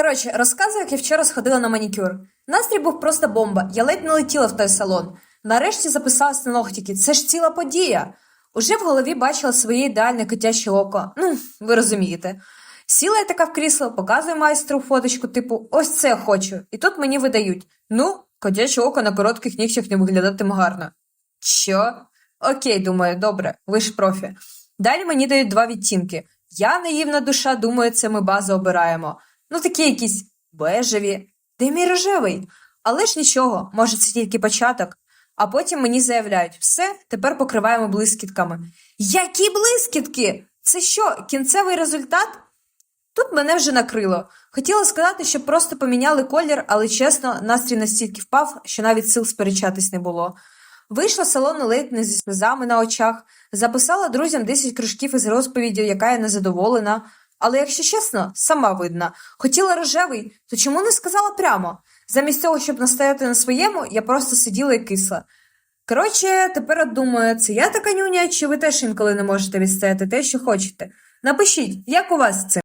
Коротше, розказую, як я вчора сходила на манікюр. Настрій був просто бомба, я ледь не летіла в той салон. Нарешті записалась на ногтики. Це ж ціла подія. Уже в голові бачила своє ідеальне котяче око. Ну, ви розумієте. Сіла я така в крісло, показую майстру фоточку, типу, ось це хочу. І тут мені видають: ну, котяче око на коротких нігтях не виглядатиме гарно. Що? Окей, думаю, добре, ви ж профі. Далі мені дають два відтінки. Я, наївна душа, думаю, це ми базу обираємо. Ну, такі якісь бежеві, де мій рожевий. Але ж нічого, може, це тільки початок. А потім мені заявляють: все, тепер покриваємо блискітками. Які блискітки? Це що, кінцевий результат? Тут мене вже накрило. Хотіла сказати, щоб просто поміняли колір, але чесно, настрій настільки впав, що навіть сил сперечатись не було. Вийшла з салону ледь не зі сльозами на очах, записала друзям 10 кружків із розповіддю, яка я незадоволена. Але, якщо чесно, сама видна. Хотіла рожевий, то чому не сказала прямо? Замість того, щоб настояти на своєму, я просто сиділа і кисла. Коротше, тепер думаю, це я така нюня, чи ви теж інколи не можете відстояти те, що хочете? Напишіть, як у вас це?